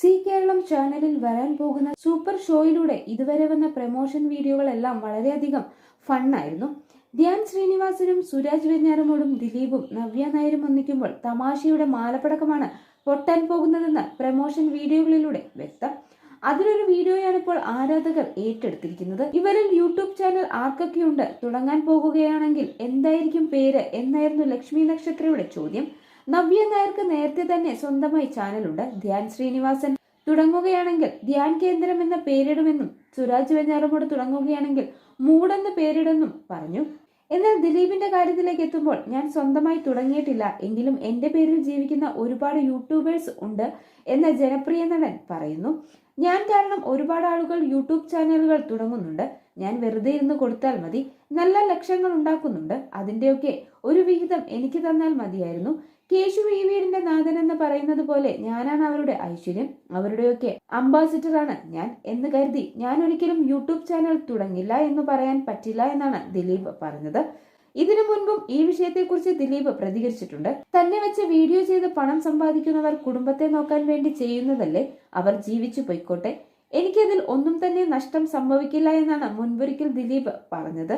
C Keralam ചാനലിൽ വരാൻ പോകുന്ന സൂപ്പർ ഷോയിലൂടെ ഇതുവരെ വന്ന പ്രമോഷൻ വീഡിയോകളെല്ലാം വളരെയധികം ഫണ്ണായിരുന്നു. ധ്യാൻ ശ്രീനിവാസനും സുരാജ് വെഞ്ഞാറമോടും ദിലീപും നവ്യ നായരും ഒന്നിക്കുമ്പോൾ തമാശയുടെ മാലപ്പടക്കമാണ് പൊട്ടാൻ പോകുന്നതെന്ന് പ്രമോഷൻ വീഡിയോകളിലൂടെ വ്യക്തം. അതിലൊരു വീഡിയോയാണ് ഇപ്പോൾ ആരാധകർ ഏറ്റെടുത്തിരിക്കുന്നത്. ഇവരിൽ യൂട്യൂബ് ചാനൽ ആർക്കൊക്കെയുണ്ട്? തുടങ്ങാൻ പോകുകയാണെങ്കിൽ എന്തായിരിക്കും പേര്? എന്നായിരുന്നു ലക്ഷ്മി നക്ഷത്രയുടെ ചോദ്യം. നവ്യ നായർക്ക് നേരത്തെ തന്നെ സ്വന്തമായി ചാനലുണ്ട്. ധ്യാൻ ശ്രീനിവാസൻ തുടങ്ങുകയാണെങ്കിൽ ധ്യാൻ കേന്ദ്രം എന്ന പേരിടുമെന്നും സുരാജ് വെഞ്ഞാറമോട് തുടങ്ങുകയാണെങ്കിൽ മൂടെന്ന് പേരിടുമെന്നും പറഞ്ഞു. എന്നാൽ ദിലീപിന്റെ കാര്യത്തിലേക്ക് എത്തുമ്പോൾ ഞാൻ സ്വന്തമായി തുടങ്ങിയിട്ടില്ല. എങ്കിലും എന്റെ പേരിൽ ജീവിക്കുന്ന ഒരുപാട് യൂട്യൂബേഴ്സ് ഉണ്ട് എന്ന ജനപ്രിയ നടൻ പറയുന്നു. ഞാൻ കാരണം ഒരുപാട് ആളുകൾ യൂട്യൂബ് ചാനലുകൾ തുടങ്ങുന്നുണ്ട്. ഞാൻ വെറുതെ ഇരുന്ന് കൊടുത്താൽ മതി. നല്ല ലക്ഷ്യങ്ങൾ ഉണ്ടാക്കുന്നുണ്ട്. അതിന്റെയൊക്കെ ഒരു വിഹിതം എനിക്ക് തന്നാൽ മതിയായിരുന്നു. കേശു ഈ വീടിന്റെ നാഥൻ എന്ന് പറയുന്നത് പോലെ ഞാനാണ് അവരുടെ ഐശ്വര്യം അവരുടെയൊക്കെ അംബാസിഡറാണ് ഞാൻ എന്ന് കരുതി ഞാൻ ഒരിക്കലും യൂട്യൂബ് ചാനൽ തുടങ്ങില്ല എന്ന് പറയാൻ പറ്റില്ല എന്നാണ് ദിലീപ് പറഞ്ഞത്. ഇതിനു മുൻപും ഈ വിഷയത്തെക്കുറിച്ച് ദിലീപ് പ്രതികരിച്ചിട്ടുണ്ട്. തന്നെ വെച്ച് വീഡിയോ ചെയ്ത് പണം സമ്പാദിക്കുന്നവർ കുടുംബത്തെ നോക്കാൻ വേണ്ടി ചെയ്യുന്നതല്ലേ? അവർ ജീവിച്ചു പൊയ്ക്കോട്ടെ. എനിക്കതിൽ ഒന്നും തന്നെ നഷ്ടം സംഭവിക്കില്ല എന്നാണ് മുൻപൊരിക്കൽ ദിലീപ് പറഞ്ഞത്.